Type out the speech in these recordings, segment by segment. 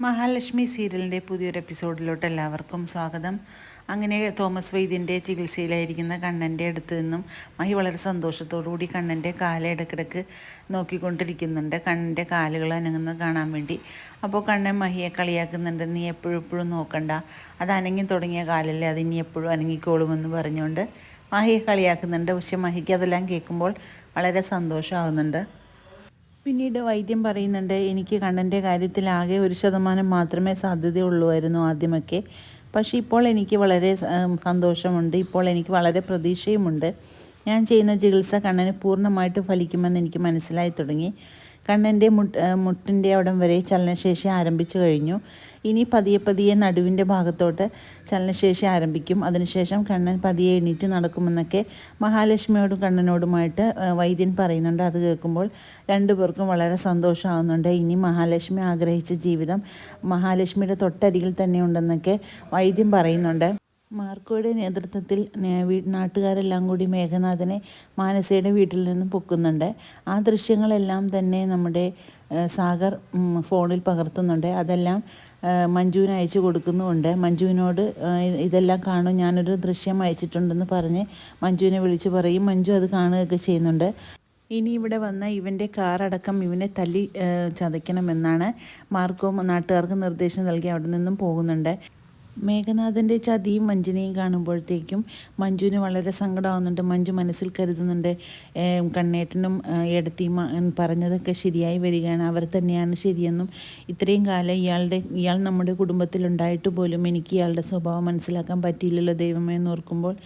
മഹാലക്ഷ്മി സീരിയലിന്റെ പുതിയൊരു എപ്പിസോഡിലോട്ട് എല്ലാവർക്കും സ്വാഗതം. അങ്ങനെ തോമസ് വൈദ്യന്റെ ചികിത്സയിലായിരിക്കുന്ന കണ്ണന്റെ അടുത്ത് നിന്നും മഹി വളരെ സന്തോഷത്തോടുകൂടി കണ്ണന്റെ കാല ഇടക്കിടക്ക് നോക്കിക്കൊണ്ടിരിക്കുന്നുണ്ട്. കണ്ണന്റെ കാലുകൾ അനങ്ങുന്നത് കാണാൻ വേണ്ടി. അപ്പോൾ കണ്ണൻ മഹിയെ കളിയാക്കുന്നുണ്ട്. നീ എപ്പോഴും എപ്പോഴും നോക്കണ്ട. അത് അനങ്ങി തുടങ്ങിയ കാലല്ലേ അത് ഇനി എപ്പോഴും അനങ്ങിക്കോളുമെന്ന് പറഞ്ഞുകൊണ്ട് മഹിയെ കളിയാക്കുന്നുണ്ട്. പക്ഷെ മഹിക്ക് അതെല്ലാം കേൾക്കുമ്പോൾ വളരെ സന്തോഷമാകുന്നുണ്ട്. പിന്നീട് വൈദ്യം പറയുന്നുണ്ട് എനിക്ക് കണ്ണന്റെ കാര്യത്തിൽ ആകെ ഒരു ശതമാനം മാത്രമേ സാധ്യതയുള്ളൂമായിരുന്നു ആദ്യമൊക്കെ. പക്ഷേ ഇപ്പോൾ എനിക്ക് വളരെ സന്തോഷമുണ്ട്. ഇപ്പോൾ എനിക്ക് വളരെ പ്രതീക്ഷയുമുണ്ട്. ഞാൻ ചെയ്യുന്ന ചികിത്സ കണ്ണന് പൂർണമായിട്ട് ഫലിക്കുമെന്ന് എനിക്ക് മനസ്സിലായി തുടങ്ങി. കണ്ണന്റെ മുട്ട് മുട്ടിന്റെ അവിടം വരെ ചലനശേഷി ആരംഭിച്ചു കഴിഞ്ഞു. ഇനി പതിയെ പതിയെ നടുവിന്റെ ഭാഗത്തോട്ട് ചലനശേഷി ആരംഭിക്കും. അതിനുശേഷം കണ്ണൻ പതിയെ എണീറ്റ് നടക്കുമെന്നൊക്കെ മഹാലക്ഷ്മിയോടും കണ്ണനോടുമായിട്ട് വൈദ്യൻ പറയുന്നുണ്ട്. അത് കേൾക്കുമ്പോൾ രണ്ടുപേർക്കും വളരെ സന്തോഷമാകുന്നുണ്ട്. ഇനി മഹാലക്ഷ്മി ആഗ്രഹിച്ച ജീവിതം മഹാലക്ഷ്മിയുടെ തൊട്ടരികിൽ തന്നെ ഉണ്ടെന്നൊക്കെ വൈദ്യം പറയുന്നുണ്ട്. മാർക്കോയുടെ നേതൃത്വത്തിൽ നാട്ടുകാരെല്ലാം കൂടി മേഘനാഥനെ മാനസയുടെ വീട്ടിൽ നിന്ന് പൊക്കുന്നുണ്ട്. ആ ദൃശ്യങ്ങളെല്ലാം തന്നെ നമ്മുടെ സാഗർ ഫോണിൽ പകർത്തുന്നുണ്ട്. അതെല്ലാം മഞ്ജുവിന് അയച്ചു കൊടുക്കുന്നുമുണ്ട്. മഞ്ജുവിനോട് ഇതെല്ലാം കാണും. ഞാനൊരു ദൃശ്യം അയച്ചിട്ടുണ്ടെന്ന് പറഞ്ഞ് മഞ്ജുവിനെ വിളിച്ച് പറയും. മഞ്ജു അത് കാണുകയൊക്കെ ചെയ്യുന്നുണ്ട്. ഇനി ഇവിടെ വന്ന ഇവന്റെ കാറടക്കം ഇവനെ തല്ലി ചതയ്ക്കണമെന്നാണ് മാർക്കോ നാട്ടുകാർക്ക് നിർദ്ദേശം നൽകി അവിടെ നിന്നും പോകുന്നുണ്ട്. മേഘനാഥന്റെ ചതിയും മഞ്ജുനെയും കാണുമ്പോഴത്തേക്കും മഞ്ജുവിന് വളരെ സങ്കടമാവുന്നുണ്ട്. മഞ്ജു മനസ്സിൽ കരുതുന്നുണ്ട് കണ്ണേട്ടനും എടത്തിയും പറഞ്ഞതൊക്കെ ശരിയായി വരികയാണ്. അവർ തന്നെയാണ് ശരിയെന്നും ഇത്രയും കാലം ഇയാളുടെ ഇയാൾ നമ്മുടെ കുടുംബത്തിലുണ്ടായിട്ട് പോലും എനിക്ക് ഇയാളുടെ സ്വഭാവം മനസ്സിലാക്കാൻ പറ്റിയില്ലല്ലോ ദൈവമേ എന്ന് ഓർക്കുമ്പോൾ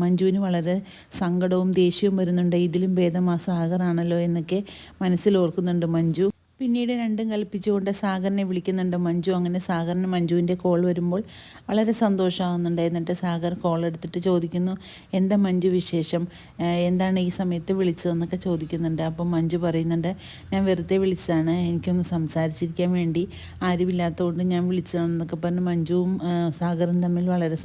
മഞ്ജുവിന് വളരെ സങ്കടവും ദേഷ്യവും വരുന്നുണ്ട്. ഇതിലും ഭേദം ആ സാഗറാണല്ലോ എന്നൊക്കെ മനസ്സിൽ ഓർക്കുന്നുണ്ട് മഞ്ജു. പിന്നീട് രണ്ടും കൽപ്പിച്ചുകൊണ്ട് സാഗറിനെ വിളിക്കുന്നുണ്ട് മഞ്ജു. അങ്ങനെ സാഗറിന് മഞ്ജുവിന്റെ കോൾ വരുമ്പോൾ വളരെ സന്തോഷമാകുന്നുണ്ട്. എന്നിട്ട് സാഗർ കോൾ എടുത്തിട്ട് ചോദിക്കുന്നു എന്താ മഞ്ജു വിശേഷം? എന്താണ് ഈ സമയത്ത് വിളിച്ചതെന്നൊക്കെ ചോദിക്കുന്നുണ്ട്. അപ്പം മഞ്ജു പറയുന്നുണ്ട് ഞാൻ വെറുതെ വിളിച്ചതാണ്. എനിക്കൊന്ന് സംസാരിച്ചിരിക്കാൻ വേണ്ടി ആരുമില്ലാത്തതുകൊണ്ട് ഞാൻ വിളിച്ചതാണെന്നൊക്കെ പറഞ്ഞ് മഞ്ജുവും സാഗറും തമ്മിൽ വളരെ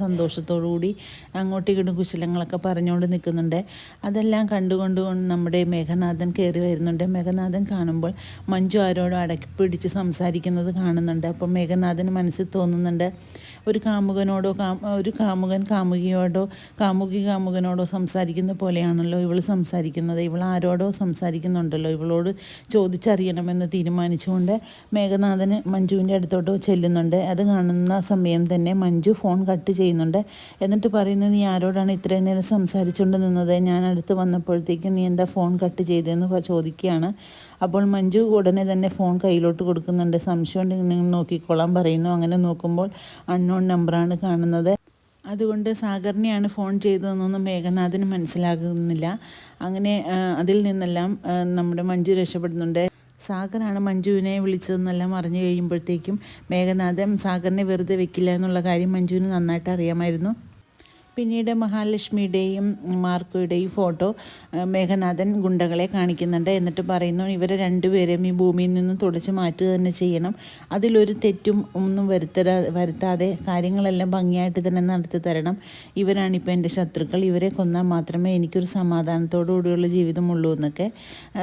കൂടി അങ്ങോട്ടും ഇങ്ങോട്ടും കുശലങ്ങളൊക്കെ പറഞ്ഞുകൊണ്ട് നിൽക്കുന്നുണ്ട്. അതെല്ലാം കണ്ടുകൊണ്ട് നമ്മുടെ മേഘനാഥൻ കയറി വരുന്നുണ്ട്. മേഘനാഥൻ കാണുമ്പോൾ മഞ്ജു ആരോടും അടക്കി പിടിച്ച് സംസാരിക്കുന്നത് കാണുന്നുണ്ട്. അപ്പം മേഘനാഥന് മനസ്സിൽ തോന്നുന്നുണ്ട് ഒരു കാമുകനോടോ കാ ഒരു കാമുകൻ കാമുകിയോടോ കാമുകി കാമുകനോടോ സംസാരിക്കുന്ന പോലെയാണല്ലോ ഇവൾ സംസാരിക്കുന്നത്. ഇവൾ ആരോടോ സംസാരിക്കുന്നുണ്ടല്ലോ. ഇവളോട് ചോദിച്ചറിയണമെന്ന് തീരുമാനിച്ചുകൊണ്ട് മേഘനാഥന് മഞ്ജുവിന്റെ അടുത്തോട്ടോ ചെല്ലുന്നുണ്ട്. അത് കാണുന്ന സമയം തന്നെ മഞ്ജു ഫോൺ കട്ട് ചെയ്യുന്നുണ്ട്. എന്നിട്ട് പറയുന്നത് നീ ആരോടാണ് ഇത്രയും നേരം സംസാരിച്ചുകൊണ്ട് നിന്നത്? ഞാൻ അടുത്ത് വന്നപ്പോഴത്തേക്കും നീ എന്താ ഫോൺ കട്ട് ചെയ്തതെന്ന് ചോദിക്കുകയാണ്. അപ്പോൾ മഞ്ജു ഉടനെ തന്നെ ഫോൺ കയ്യിലോട്ട് കൊടുക്കുന്നുണ്ട്. സംശയം ഉണ്ടെങ്കിൽ നിങ്ങൾ നോക്കിക്കോളാൻ പറയുന്നു. അങ്ങനെ നോക്കുമ്പോൾ അൺനോൺ നമ്പറാണ് കാണുന്നത്. അതുകൊണ്ട് സാഗറിനെയാണ് ഫോൺ ചെയ്തതെന്നൊന്നും മേഘനാഥന് മനസ്സിലാകുന്നില്ല. അങ്ങനെ അതിൽ നിന്നെല്ലാം നമ്മുടെ മഞ്ജു രക്ഷപ്പെടുന്നുണ്ട്. സാഗറാണ് മഞ്ജുവിനെ വിളിച്ചതെന്നെല്ലാം അറിഞ്ഞു കഴിയുമ്പോഴത്തേക്കും മേഘനാഥൻ സാഗറിനെ വെറുതെ വെക്കില്ല എന്നുള്ള കാര്യം മഞ്ജുവിന് നന്നായിട്ട് അറിയാമായിരുന്നു. പിന്നീട് മഹാലക്ഷ്മിയുടെയും മാർക്കോയുടെയും ഫോട്ടോ മേഘനാഥൻ ഗുണ്ടകളെ കാണിക്കുന്നുണ്ട്. എന്നിട്ട് പറയുന്നു ഇവരെ രണ്ടുപേരെയും ഈ ഭൂമിയിൽ നിന്ന് തുടച്ച് മാറ്റുക തന്നെ ചെയ്യണം. അതിലൊരു തെറ്റും ഒന്നും വരുത്തരാ വരുത്താതെ കാര്യങ്ങളെല്ലാം ഭംഗിയായിട്ട് തന്നെ നടത്തി തരണം. ഇവരാണിപ്പോൾ എന്റെ ശത്രുക്കൾ. ഇവരെ കൊന്നാൽ മാത്രമേ എനിക്കൊരു സമാധാനത്തോടു കൂടിയുള്ള ജീവിതമുള്ളൂ എന്നൊക്കെ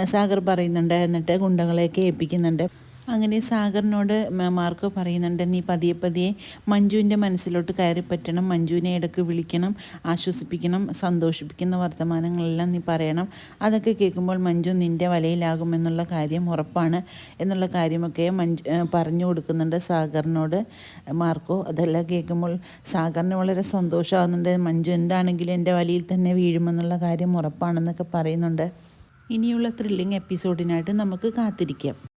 സാഗർ പറയുന്നുണ്ട്. എന്നിട്ട് ഗുണ്ടകളെയൊക്കെ ഏൽപ്പിക്കുന്നുണ്ട്. അങ്ങനെ സാഗറിനോട് മാർക്കോ പറയുന്നുണ്ട് നീ പതിയെ പതിയെ മഞ്ജുവിന്റെ മനസ്സിലോട്ട് കയറി പറ്റണം മഞ്ജുവിനെ ഇടയ്ക്ക് വിളിക്കണം ആശ്വസിപ്പിക്കണം സന്തോഷിപ്പിക്കുന്ന വർത്തമാനങ്ങളെല്ലാം നീ പറയണം. അതൊക്കെ കേൾക്കുമ്പോൾ മഞ്ജു നിന്റെ വലയിലാകുമെന്നുള്ള കാര്യം ഉറപ്പാണ് എന്നുള്ള കാര്യമൊക്കെ മഞ്ജു പറഞ്ഞു കൊടുക്കുന്നുണ്ട് സാഗറിനോട്. മാർക്കോ അതെല്ലാം കേൾക്കുമ്പോൾ സാഗറിന് വളരെ സന്തോഷമാകുന്നുണ്ട്. മഞ്ജു എന്താണെങ്കിലും എന്റെ വലയിൽ തന്നെ വീഴുമെന്നുള്ള കാര്യം ഉറപ്പാണെന്നൊക്കെ പറയുന്നുണ്ട്. ഇനിയുള്ള ത്രില്ലിംഗ് എപ്പിസോഡിനായിട്ട് നമുക്ക് കാത്തിരിക്കാം.